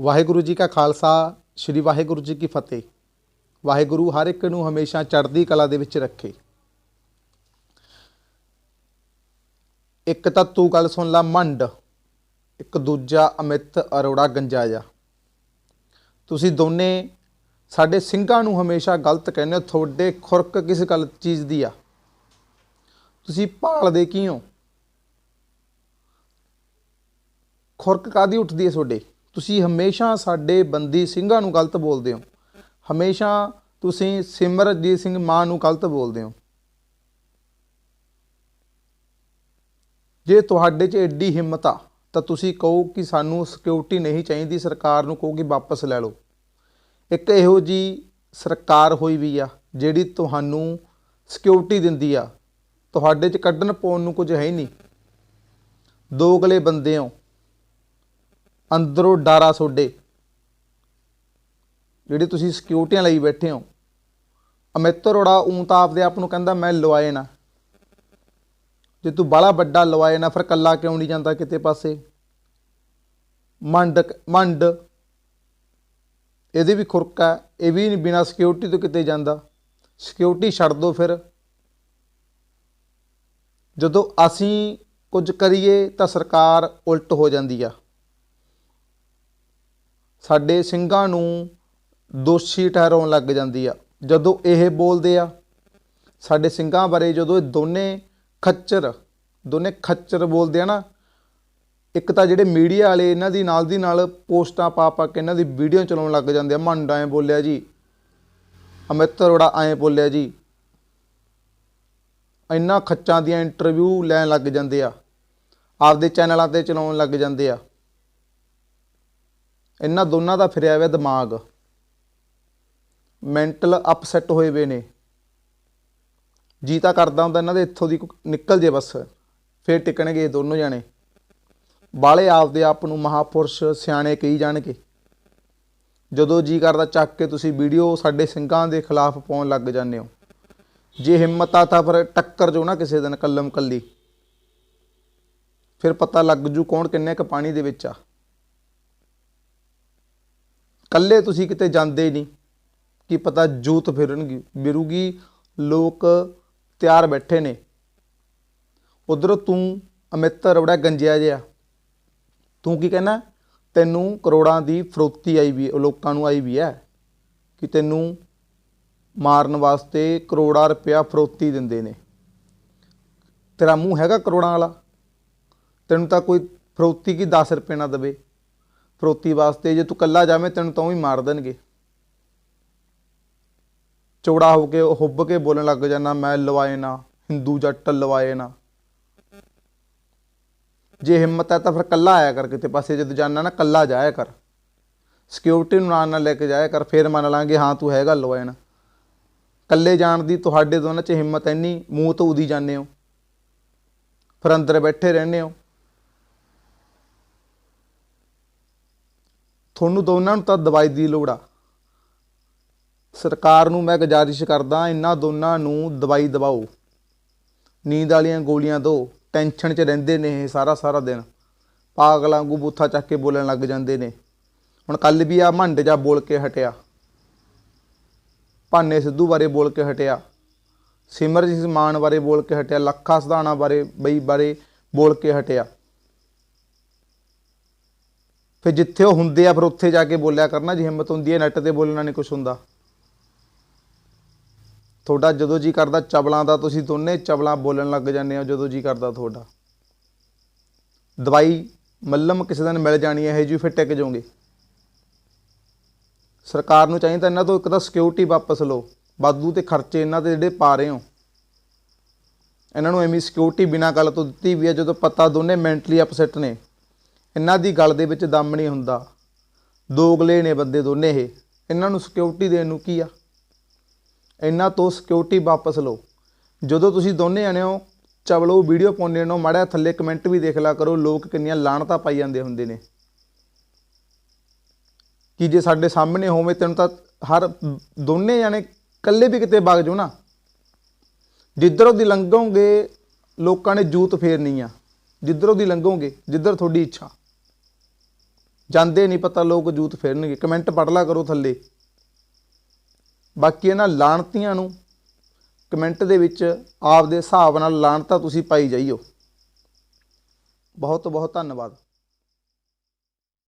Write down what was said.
ਵਾਹਿਗੁਰੂ ਜੀ ਕਾ ਖਾਲਸਾ, ਸ੍ਰੀ ਵਾਹਿਗੁਰੂ ਜੀ ਕੀ ਫਤਿਹ। ਵਾਹਿਗੁਰੂ ਹਰ ਇੱਕ ਨੂੰ ਹਮੇਸ਼ਾ ਚੜ੍ਹਦੀ ਕਲਾ ਦੇ ਵਿੱਚ ਰੱਖੇ। ਇੱਕ ਤਾਂ ਤੂੰ ਗੱਲ ਸੁਣ ਲਾ ਮੰਡ, ਇੱਕ ਦੂਜਾ ਅਮਿਤ, ਅਰੋੜਾ, ਗੰਜਾਇਆ। ਤੁਸੀਂ ਦੋਨੇ ਸਾਡੇ ਸਿੰਘਾਂ ਨੂੰ ਹਮੇਸ਼ਾ ਗਲਤ ਕਹਿੰਦੇ ਹੋ, ਤੁਹਾਡੇ ਖੁਰਕ ਕਿਸ ਗੱਲ ਚੀਜ਼ ਦੀ ਆ? ਤੁਸੀਂ ਭਾਲਦੇ ਕੀ ਹੋ ਖੁਰਕ ਕਾਦੀ ਉੱਠਦੀ ਹੈ ਤੁਹਾਡੇ? ਤੁਸੀਂ ਹਮੇਸ਼ਾ ਸਾਡੇ ਬੰਦੀ ਸਿੰਘਾਂ ਨੂੰ ਗਲਤ ਬੋਲਦੇ ਹੋ। ਹਮੇਸ਼ਾ ਤੁਸੀਂ ਸਿਮਰਜੀਤ ਸਿੰਘ ਮਾਨ ਨੂੰ ਗਲਤ ਬੋਲਦੇ ਹੋ। ਜੇ ਤੁਹਾਡੇ 'ਚ ਐਡੀ ਹਿੰਮਤ ਆ, ਤਾਂ ਤੁਸੀਂ ਕਹੋ ਕਿ ਸਾਨੂੰ ਸਿਕਿਉਰਿਟੀ ਨਹੀਂ ਚਾਹੀਦੀ, ਸਰਕਾਰ ਨੂੰ ਕਹੋ ਕਿ ਵਾਪਸ ਲੈ ਲਓ। ਇੱਕ ਇਹੋ ਜੀ ਸਰਕਾਰ ਹੋਈ ਵੀ ਆ, ਜਿਹੜੀ ਤੁਹਾਨੂੰ ਸਿਕਿਉਰਿਟੀ ਦਿੰਦੀ ਆ। ਤੁਹਾਡੇ 'ਚ ਕੱਢਣ ਪਾਉਣ ਨੂੰ ਕੁਝ ਹੈ ਹੀ ਨਹੀਂ। ਦੋ ਗਲੇ ਬੰਦੇ ਹੋ। ਅੰਦਰੋਂ ਡਾਰਾ ਸੋਡੇ। ਜਿਹੜੀ ਤੁਸੀਂ ਸਿਕਿਉਰਟੀਆਂ ਲਈ ਬੈਠੇ ਹੋ। ਅਮਿਤ ਅਰੋੜਾ ਊਂ ਤਾਂ ਆਪਦੇ ਆਪ ਨੂੰ ਕਹਿੰਦਾ, ਮੈਂ ਲਵਾਏ ਨਾ। ਜੇ ਤੂੰ ਬਾਲਾ ਵੱਡਾ ਲਵਾਏ ਨਾ, ਫਿਰ ਕੱਲਾ ਕਿਉਂ ਨਹੀਂ ਜਾਂਦਾ ਕਿਤੇ ਪਾਸੇ? ਮੰਡ ਮੰਡ। ਇਹਦੇ ਵੀ ਖੁਰਕ ਹੈ ਇਹ ਵੀ ਬਿਨਾ ਸਿਕਿਉਰਿਟੀ ਤੋਂ ਕਿਤੇ ਜਾਂਦਾ। ਸਿਕਿਉਰਿਟੀ ਛੱਡ ਦੋ ਫਿਰ। ਜਦੋਂ ਅਸੀਂ ਕੁਝ ਕਰੀਏ, ਤਾਂ ਸਰਕਾਰ ਉਲਟ ਹੋ ਜਾਂਦੀ ਆ। ਸਾਡੇ ਸਿੰਘਾਂ ਨੂੰ ਦੋਸ਼ੀ ਠਹਿਰਾਉਣ ਲੱਗ ਜਾਂਦੀ ਆ। ਜਦੋਂ ਇਹ ਬੋਲਦੇ ਆ, ਸਾਡੇ ਸਿੰਘਾਂ ਬਾਰੇ ਜਦੋਂ ਇਹ ਦੋਨੇ ਖੱਚਰ ਦੋਨੇ ਖੱਚਰ ਬੋਲਦੇ ਆ ਨਾ, ਇੱਕ ਤਾਂ ਜਿਹੜੇ ਮੀਡੀਆ ਵਾਲੇ ਇਹਨਾਂ ਦੀ ਨਾਲ ਦੀ ਨਾਲ ਪੋਸਟਾਂ ਪਾ ਪਾ ਕੇ ਇਹਨਾਂ ਦੀ ਵੀਡੀਓ ਚਲਾਉਣ ਲੱਗ ਜਾਂਦੇ ਆ। ਮੰਡ ਐਂ ਬੋਲਿਆ ਜੀ, ਅਮਿਤ ਅਰੋੜਾ ਐਂ ਬੋਲਿਆ ਜੀ। ਇੰਨਾ ਖੱਚਾਂ ਦੀਆਂ ਇੰਟਰਵਿਊ ਲੈਣ ਲੱਗ ਜਾਂਦੇ ਆ, ਆਪਦੇ ਚੈਨਲਾਂ ਤੇ ਚਲਾਉਣ ਲੱਗ ਜਾਂਦੇ ਆ। ਇਹਨਾਂ ਦੋਨਾਂ ਦਾ ਫਿਰਿਆ ਹੋਇਆ ਦਿਮਾਗ। ਮੈਂਟਲ ਅਪਸੈਟ ਹੋਏ ਵੇ ਨੇ। ਜੀ ਤਾਂ ਕਰਦਾ ਹੁੰਦਾ ਇਹਨਾਂ ਦੇ, ਇੱਥੋਂ ਦੀ ਕੋਈ ਨਿਕਲ ਜੇ ਬਸ, ਫੇਰ ਟਿਕਣਗੇ ਦੋਨੋਂ ਜਾਣੇ। ਬਾਲੇ ਆਪਦੇ ਆਪ ਨੂੰ ਮਹਾਪੁਰਸ਼, ਸਿਆਣੇ ਕਹੀ ਜਾਣਗੇ। ਜਦੋਂ ਜੀ ਕਰਦਾ ਚੱਕ ਕੇ ਤੁਸੀਂ ਵੀਡੀਓ ਸਾਡੇ ਸਿੰਘਾਂ ਦੇ ਖਿਲਾਫ ਪਾਉਣ ਲੱਗ ਜਾਂਦੇ ਹੋ। ਜੇ ਹਿੰਮਤ ਆ ਤਾਂ ਫਿਰ ਟੱਕਰ ਜੋ ਨਾ ਕਿਸੇ ਦਿਨ, ਕੱਲਮ ਕੱਲੀ। ਫਿਰ ਪਤਾ ਲੱਗ ਜੂ ਕੌਣ ਕਿੰਨੇ ਕ ਪਾਣੀ ਦੇ ਵਿੱਚ ਆ। ਕੱਲੇ ਤੁਸੀਂ ਕਿਤੇ ਜਾਂਦੇ ਨਹੀਂ। ਕੀ ਪਤਾ ਜੂਤ ਫਿਰਨਗੀ ਬਿਰੂਗੀ ਲੋਕ ਤਿਆਰ ਬੈਠੇ ਨੇ। ਉਧਰ ਤੂੰ ਅਮਿਤ ਅਰੋੜਾ ਗੰਜਿਆ ਜਿਆ ਤੂੰ ਕੀ ਕਹਿਣਾ? ਤੈਨੂੰ ਕਰੋੜਾਂ ਦੀ ਫਰੋਤੀ ਆਈ ਵੀ ਲੋਕਾਂ ਨੂੰ ਆਈ ਵੀ ਹੈ ਕਿ ਤੈਨੂੰ ਮਾਰਨ ਵਾਸਤੇ ਕਰੋੜਾਂ ਰੁਪਇਆ ਫਰੋਤੀ ਦਿੰਦੇ ਨੇ। ਤੇਰਾ ਮੂੰਹ ਹੈਗਾ ਕਰੋੜਾਂ ਵਾਲਾ। ਤੈਨੂੰ ਤਾਂ ਕੋਈ ਫਰੋਤੀ ਕੀ 10 ਰੁਪਏ ਨਾ ਦੇਵੇ। ਫਰੋਤੀ ਵਾਸਤੇ, ਜੇ ਤੂੰ ਕੱਲਾ ਜਾਵੇਂ, ਤੈਨੂੰ ਤਾਂ ਹੀ ਮਾਰ ਦੇਣਗੇ। ਚੌੜਾ ਹੋ ਕੇ ਹੁੱਬ ਕੇ ਬੋਲਣ ਲੱਗ ਜਾਣਾ ਮੈਂ ਲਵਾਏ ਨਾ, ਹਿੰਦੂ ਜੱਟ ਲਵਾਏ ਨਾ। ਜੇ ਹਿੰਮਤ ਹੈ ਤਾਂ ਫਿਰ ਕੱਲਾ ਆਇਆ ਕਰ ਕਿਤੇ ਪਾਸੇ, ਜਦੋਂ ਜਾਣਾ ਨਾ ਕੱਲਾ ਜਾਇਆ ਕਰ। ਸਿਕਿਉਰਿਟੀ ਨੂੰ ਨਾਲ ਨਾਲ ਲੈ ਕੇ ਜਾਇਆ ਕਰ, ਫੇਰ ਮੰਨ ਲਾਂਗੇ, ਹਾਂ, ਤੂੰ ਹੈਗਾ ਲਵਾਏ ਨਾ। ਕੱਲੇ ਜਾਣ ਦੀ ਤੁਹਾਡੇ ਦੋਨਾਂ 'ਚ ਹਿੰਮਤ ਇੰਨੀ, ਮੂੰਹ ਤੋਂ ਉਦੀ ਜਾਂਦੇ ਹੋ। ਫਿਰ ਅੰਦਰ ਬੈਠੇ ਰਹਿੰਦੇ ਹੋ। ਤੁਹਾਨੂੰ ਦੋਨਾਂ ਨੂੰ ਤਾਂ ਦਵਾਈ ਦੀ ਲੋੜ ਆ। ਸਰਕਾਰ ਨੂੰ ਮੈਂ ਗੁਜ਼ਾਰਿਸ਼ ਕਰਦਾ, ਇਹਨਾਂ ਦੋਨਾਂ ਨੂੰ ਦਵਾਈ ਦਿਵਾਓ। ਨੀਂਦ ਵਾਲੀਆਂ ਗੋਲੀਆਂ ਦਿਓ ਟੈਨਸ਼ਨ 'ਚ ਰਹਿੰਦੇ ਨੇ ਇਹ ਸਾਰਾ ਸਾਰਾ ਦਿਨ। ਪਾਗਲਾਂ ਵਾਂਗੂ ਬੂਥਾ ਚੱਕ ਕੇ ਬੋਲਣ ਲੱਗ ਜਾਂਦੇ ਨੇ। ਹੁਣ ਕੱਲ ਵੀ ਆ ਮੰਡ ਜਾ ਬੋਲ ਕੇ ਹਟਿਆ। ਭਾਨੇ ਸਿੱਧੂ ਬਾਰੇ ਬੋਲ ਕੇ ਹਟਿਆ। ਸਿਮਰਜੀਤ ਮਾਨ ਬਾਰੇ ਬੋਲ ਕੇ ਹਟਿਆ। ਲੱਖਾ ਸਧਾਣਾ ਬਾਰੇ, ਬਈ ਬਾਰੇ ਬੋਲ ਕੇ ਹਟਿਆ। ਫਿਰ ਜਿੱਥੇ ਉਹ ਹੁੰਦੇ ਆ, ਫਿਰ ਉੱਥੇ ਜਾ ਕੇ ਬੋਲਿਆ ਕਰਨਾ, ਜੇ ਹਿੰਮਤ ਹੁੰਦੀ ਹੈ ਨੈੱਟ ਤੇ ਬੋਲਣਾ ਨਹੀਂ ਕੁਝ ਹੁੰਦਾ। ਤੁਹਾਡਾ ਜਦੋਂ ਜੀ ਕਰਦਾ ਚਬਲਾਂ ਦਾ, ਤੁਸੀਂ ਦੋਨੇ ਚਬਲਾਂ ਬੋਲਣ ਲੱਗ ਜਾਂਦੇ ਹੋ, ਜਦੋਂ ਜੀ ਕਰਦਾ ਤੁਹਾਡਾ। ਦਵਾਈ ਮੱਲਮ ਕਿਸੇ ਦਿਨ ਮਿਲ ਜਾਣੀ ਹੈ, ਇਹ ਜੀ ਫਿਰ ਟਿਕ ਜਾਓਗੇ। ਸਰਕਾਰ ਨੂੰ ਚਾਹੀਦਾ ਇਹਨਾਂ ਤੋਂ ਇੱਕ ਤਾਂ ਸਿਕਿਉਰਿਟੀ ਵਾਪਸ ਲਓ। ਵਾਧੂ ਤੇ ਖਰਚੇ ਇਹਨਾਂ ਦੇ ਜਿਹੜੇ ਪਾ ਰਹੇ ਹੋ। ਇਹਨਾਂ ਨੂੰ ਐਵੇਂ ਸਿਕਿਉਰਿਟੀ ਬਿਨਾਂ ਗੱਲ ਤੋਂ ਦਿੱਤੀ ਵੀ ਹੈ, ਜਦੋਂ ਪਤਾ ਦੋਨੇ ਮੈਂਟਲੀ ਅਪਸੈਟ ਨੇ। ਇਹਨਾਂ ਦੀ ਗੱਲ ਦੇ ਵਿੱਚ ਦਮ ਨਹੀਂ ਹੁੰਦਾ। ਦੋਗਲੇ ਨੇ ਬੰਦੇ ਦੋਨੇ ਇਹ, ਇਹਨਾਂ ਨੂੰ ਸਿਕਿਉਰਿਟੀ ਦੇਣ ਨੂੰ ਕੀ ਆ? ਇਹਨਾਂ ਤੋਂ ਸਿਕਿਉਰਿਟੀ ਵਾਪਸ ਲਓ। ਜਦੋਂ ਤੁਸੀਂ ਦੋਨੇ ਆਣੇ ਹੋ, ਚਵਲੋ ਵੀਡੀਓ ਪਾਉਂਦੇ ਹੋ ਮਾੜਾ ਥੱਲੇ ਕਮੈਂਟ ਵੀ ਦੇਖ ਲਿਆ ਕਰੋ, ਲੋਕ ਕਿੰਨੀਆਂ ਲਾਣਤਾਂ ਪਾਈ ਜਾਂਦੇ ਹੁੰਦੇ ਨੇ। ਕਿ ਜੇ ਸਾਡੇ ਸਾਹਮਣੇ ਹੋਵੇ, ਤੈਨੂੰ ਤਾਂ ਹਰ ਦੋਨੇ ਜਾਣੇ ਇਕੱਲੇ ਵੀ ਕਿਤੇ ਵਗ ਜਾਓ ਨਾ। ਜਿੱਧਰੋਂ ਦੀ ਲੰਘੋਗੇ, ਲੋਕਾਂ ਨੇ ਜੂਤ ਫੇਰਨੀ ਆ। ਜਿੱਧਰੋਂ ਦੀ ਲੰਘੋਗੇ, ਜਿੱਧਰ ਤੁਹਾਡੀ ਇੱਛਾ। ਜਾਂਦੇ ਨਹੀਂ ਪਤਾ ਲੋਕ ਜੂਤ ਫਿਰਨਗੇ। ਕਮੈਂਟ ਪੜ ਲਾ ਕਰੋ ਥੱਲੇ। ਬਾਕੀ ਇਹਨਾਂ ਲਾਣਤੀਆਂ ਨੂੰ ਕਮੈਂਟ ਦੇ ਵਿੱਚ ਆਪਦੇ ਹਿਸਾਬ ਨਾਲ ਲਾਣਤਾ ਤੁਸੀਂ ਪਾਈ ਜਾਈਓ। ਬਹੁਤ ਬਹੁਤ ਧੰਨਵਾਦ।